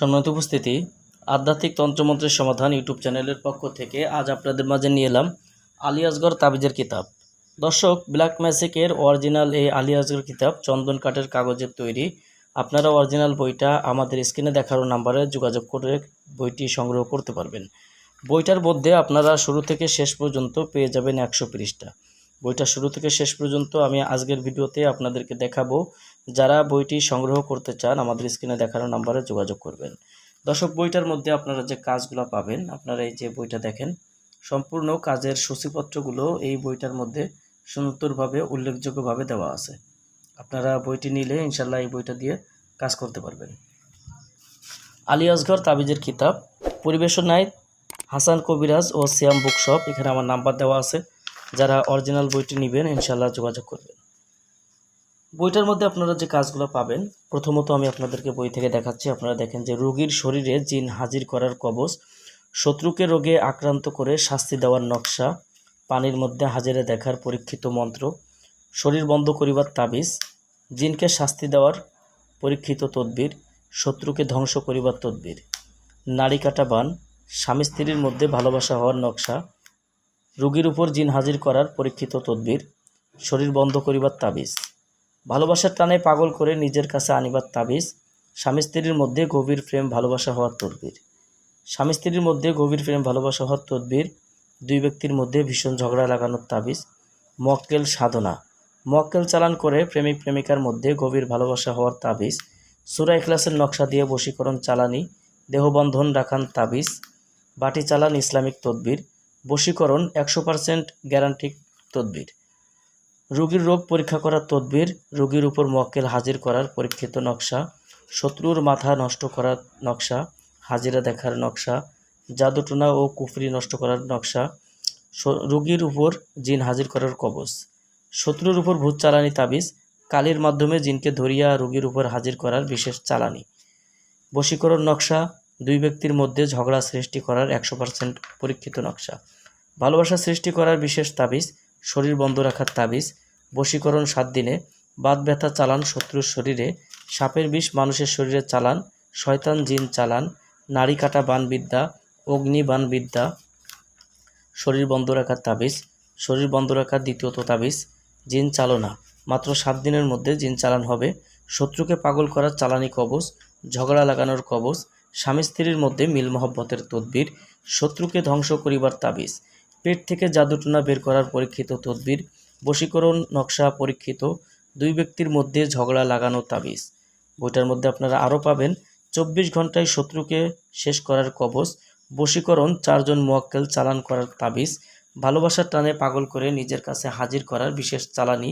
সম্মানিত উপস্থিতি, আধ্যাত্মিক তন্ত্রমন্ত্রের সমাধান ইউটিউব চ্যানেলের পক্ষ থেকে আজ আপনাদের মাঝে নিয়ে এলাম আলিয়াসগড় তাবিজের কিতাব। দর্শক, ব্ল্যাক ম্যাজিকের অরিজিনাল এই আলিয়াসগড় কিতাব চন্দন কাঠের কাগজের তৈরি। আপনারা অরিজিনাল বইটা আমাদের স্ক্রিনে দেখানো নাম্বারে যোগাযোগ করে বইটি সংগ্রহ করতে পারবেন। বইটার মধ্যে আপনারা শুরু থেকে শেষ পর্যন্ত পেয়ে যাবেন একশো পৃষ্ঠা। বইটা শুরু থেকে শেষ পর্যন্ত আমি আজকের ভিডিওতে আপনাদেরকে দেখাবো। যারা বইটি সংগ্রহ করতে চান, আমাদের স্ক্রিনে দেখানো নাম্বারে যোগাযোগ করবেন। দর্শক, বইটার মধ্যে আপনারা যে কাজগুলো পাবেন, আপনারা এই যে বইটা দেখেন, সম্পূর্ণ কাজের সূচিপত্রগুলো এই বইটার মধ্যে সুন্দরভাবে, উল্লেখযোগ্যভাবে দেওয়া আছে। আপনারা বইটি নিলে ইনশাল্লাহ এই বইটা দিয়ে কাজ করতে পারবেন। আলী আলিয়াসঘর তাবিজের কিতাব, পরিবেশনায় হাসান কবিরাজ ও সিয়াম বুকশপ, এখানে আমার নাম্বার দেওয়া আছে। যারা অরিজিনাল বইটি নেবেন ইনশাল্লাহ যোগাযোগ করবেন। বইটার মধ্যে আপনারা যে কাজগুলো পাবেন, প্রথমত আমি আপনাদেরকে বই থেকে দেখাচ্ছি। আপনারা দেখেন যে রোগীর শরীরে জিন হাজির করার কবচ, শত্রুকে রোগে আক্রান্ত করে শাস্তি দেওয়ার নকশা, পানির মধ্যে হাজিরে দেখার পরীক্ষিত মন্ত্র, শরীর বন্ধ করিবার তাবিজ, জিনকে শাস্তি দেওয়ার পরীক্ষিত তদ্বির, শত্রুকে ধ্বংস করিবার তদ্বির নারী কাটা বান, স্বামী স্ত্রীর মধ্যে ভালোবাসা হওয়ার নকশা রোগীর উপর জিন হাজির করার পরীক্ষিত তদ্বির, শরীর বন্ধ করিবার তাবিজ, ভালোবাসার টানে পাগল করে নিজের কাছে আনিবার তাবিজ, স্বামী স্ত্রীর মধ্যে গভীর প্রেম, ভালোবাসা হওয়ার তদবির। স্বামী স্ত্রীর মধ্যে গভীর প্রেম, ভালোবাসা হওয়ার তদবির, দুই ব্যক্তির মধ্যে ভীষণ ঝগড়া লাগানোর তাবিজ, মক্কেল সাধনা। মক্কেল চালান করে প্রেমিক প্রেমিকার মধ্যে গভীর ভালোবাসা হওয়ার তাবিজ, সুরা ইখলাসের নকশা দিয়ে বশীকরণ চালানি, দেহবন্ধন রাখান তাবিজ, বাটি চালান ইসলামিক তদবির বশীকরণ একশো পার্সেন্ট গ্যারান্টিক তদবির। রোগীর রোগ পরীক্ষা করার তদবির রোগীর উপর মক্কেল হাজির করার পরীক্ষিত নকশা, শত্রুর মাথা নষ্ট করার নকশা, হাজিরা দেখার নকশা, জাদুটনা ও কুফরি নষ্ট করার নকশা রোগীর উপর জিন হাজির করার কবচ, শত্রুর উপর ভূত চালানি তাবিজ, কালির মাধ্যমে জিনকে ধরিয়া রোগীর উপর হাজির করার বিশেষ চালানি। বশীকরণ নকশা দুই ব্যক্তির মধ্যে ঝগড়া সৃষ্টি করার একশো পার্সেন্ট পরীক্ষিত নকশা। ভালোবাসা সৃষ্টি করার বিশেষ তাবিজ, শরীর বন্ধ রাখার তাবিজ, বশীকরণ সাত দিনে, বাত ব্যথা চালান শত্রুর শরীরে, সাপের বিষ মানুষের শরীরে চালান, শয়তান জিন চালান, নারী কাটা বানবিদ্যা, অগ্নি বানবিদ্যা, শরীর বন্ধ রাখার তাবিজ, শরীর বন্ধ রাখার দ্বিতীয়ত তাবিজ, জিন চালনা। মাত্র সাত দিনের মধ্যে জিন চালান হবে। শত্রুকে পাগল করার চালানি কবচ, ঝগড়া লাগানোর কবচ স্বামী স্ত্রীর মধ্যে মিল মহব্বতের তদবির, শত্রুকে ধ্বংস করিবার তাবিজ, পেট থেকে জাদুটনা বের করার পরীক্ষিত তদবির, বশীকরণ নকশা পরীক্ষিত, দুই ব্যক্তির মধ্যে ঝগড়া লাগানো তাবিজ। বইটার মধ্যে আপনারা আরও পাবেন, চব্বিশ ঘন্টায় শত্রুকে শেষ করার কবচ, বশীকরণ চারজন মোয়াক্কেল চালান করার তাবিজ, ভালোবাসার টানে পাগল করে নিজের কাছে হাজির করার বিশেষ চালানি,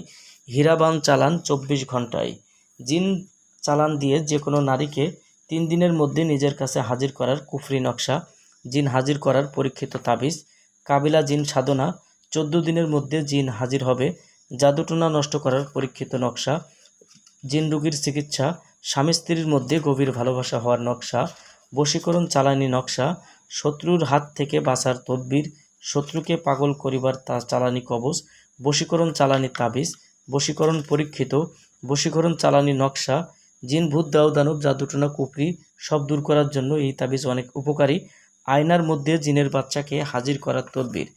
হীরাবান চালান চব্বিশ ঘন্টায় জিন চালান দিয়ে যে কোনো নারীকে তিন দিনের মধ্যে নিজের কাছে হাজির করার কুফরি নকশা, জিন হাজির করার পরীক্ষিত তাবিজ, কাবিলা জিন সাধনা, চোদ্দ দিনের মধ্যে জিন হাজির হবে, জাদুটোনা নষ্ট করার পরীক্ষিত নকশা, জিন রোগীর চিকিৎসা, স্বামী স্ত্রীর মধ্যে গভীর ভালোবাসা হওয়ার নকশা, বশীকরণ চালানি নকশা, শত্রুর হাত থেকে বাঁচার তদবির, শত্রুকে পাগল করিবার তা চালানি কবচ, বশীকরণ চালানি তাবিজ, বশীকরণ পরীক্ষিত, বশীকরণ চালানি নকশা জিন, ভূত দাও দানব জাদুটনা কুপরি সব দূর করার জন্য এই তাবিজ অনেক উপকারী। আয়নার মধ্যে জিনের বাচ্চাকে হাজির করার তদবির।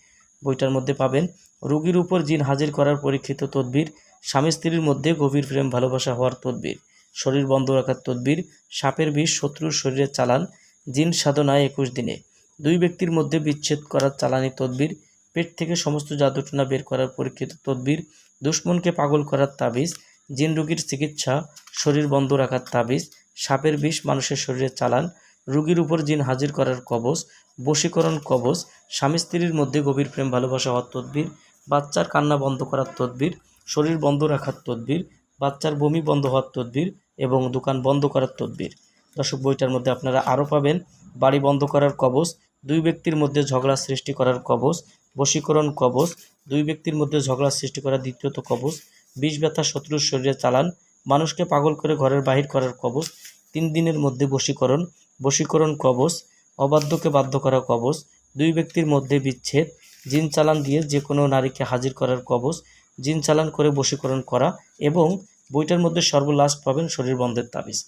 বইটার মধ্যে পাবেন, রোগীর উপর জিন হাজির করার পরীক্ষিত তদবির, স্বামী স্ত্রীর মধ্যে গভীর প্রেম, ভালোবাসা হওয়ার তদবির, শরীর বন্ধ রাখার তদবির, সাপের বিষ শত্রুর শরীরে চালান, জিন সাধনায় একুশ দিনে। দুই ব্যক্তির মধ্যে বিচ্ছেদ করার চালানি তদবির, পেট থেকে সমস্ত জাদুটনা বের করার পরীক্ষিত তদবির, দুশ্মনকে পাগল করার তাবিজ জিন রোগীর চিকিৎসা, শরীর বন্ধ রাখার তাবিজ, সাপের বিষ মানুষের শরীরে চালান, রোগীর উপর জিন হাজির করার কবচ, বশীকরণ কবচ, স্বামী স্ত্রীর মধ্যে গভীর প্রেম, ভালোবাসা হওয়ার তদবির, বাচ্চার কান্না বন্ধ করার তদবির, শরীর বন্ধ রাখার তদবির, বাচ্চার বমি বন্ধ হওয়ার তদবির এবং দোকান বন্ধ করার তদবির। দর্শক, বইটার মধ্যে আপনারা আরও পাবেন বাড়ি বন্ধ করার কবচ, দুই ব্যক্তির মধ্যে ঝগড়া সৃষ্টি করার কবচ, বশীকরণ কবচ, দুই ব্যক্তির মধ্যে ঝগড়া সৃষ্টি করার দ্বিতীয়ত কবচ বিষ ব্যথা শত্রুর শরীরে চালান, মানুষকে পাগল করে ঘরের বাহির করার কবচ, তিন দিনের মধ্যে বশীকরণ বশীকরণ কবচ, অবাধ্যকে বাধ্য করা কবচ, দুই ব্যক্তির মধ্যে বিচ্ছেদ, জিন চালান দিয়ে যে কোনো নারীকে হাজির করার কবচ, জিন চালান করে বশীকরণ করা এবং বইটার মধ্যে সর্বলাস্ট পাবেন শরীর বন্ধের তাবিজ।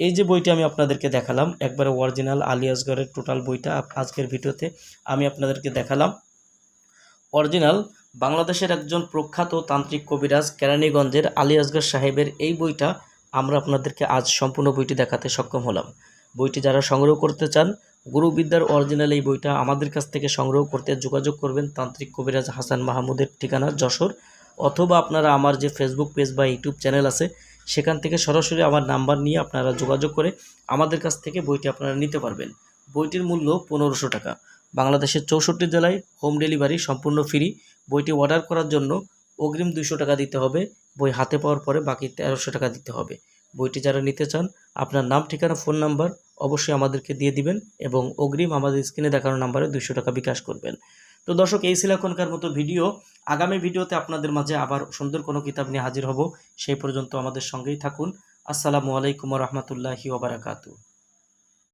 এই যে বইটি আমি আপনাদেরকে দেখালাম, একবারে অরিজিনাল আলিয়াসগড়ের টোটাল বইটা আজকের ভিডিওতে আমি আপনাদেরকে দেখালাম। অরিজিনাল বাংলাদেশের একজন প্রখ্যাত তান্ত্রিক কবিরাজ কেরানীগঞ্জের আলিয়াসগড় সাহেবের এই বইটা আমরা আপনাদেরকে আজ সম্পূর্ণ বইটি দেখাতে সক্ষম হলাম। বইটি যারা সংগ্রহ করতে চান, গুরুবিদ্যার অরিজিনাল এই বইটা আমাদের কাছ থেকে সংগ্রহ করতে যোগাযোগ করবেন তান্ত্রিক কবিরাজ হাসান মাহমুদের ঠিকানা যশোর, অথবা আপনারা আমার যে ফেসবুক পেজ বা ইউটিউব চ্যানেল আছে, সেখান থেকে সরাসরি আমার নাম্বার নিয়ে আপনারা যোগাযোগ করে আমাদের কাছ থেকে বইটি আপনারা নিতে পারবেন। বইটির মূল্য পনেরোশো টাকা। বাংলাদেশের চৌষট্টি জেলায় হোম ডেলিভারি সম্পূর্ণ ফ্রি বইটি অর্ডার করার জন্য অগ্রিম দুশো টাকা দিতে হবে। বই হাতে পাওয়ার পরে বাকি তেরোশো টাকা দিতে হবে। বইটি যারা নিতে চান, আপনার নাম, ঠিকানা ফোন নাম্বার অবশ্যই আমাদেরকে দিয়ে দিবেন এবং অগ্রিম আমাদের স্ক্রিনে দেখানো নাম্বারে দুশো টাকা বিকাশ করবেন। তো দর্শক, এই ছিল এখনকার মতো ভিডিও আগামী ভিডিওতে আপনাদের মাঝে আবার সুন্দর কোনো কিতাব নিয়ে হাজির হব। সেই পর্যন্ত আমাদের সঙ্গেই থাকুন। আসসালামু আলাইকুম রহমতুল্লাহি ওবরাকাতু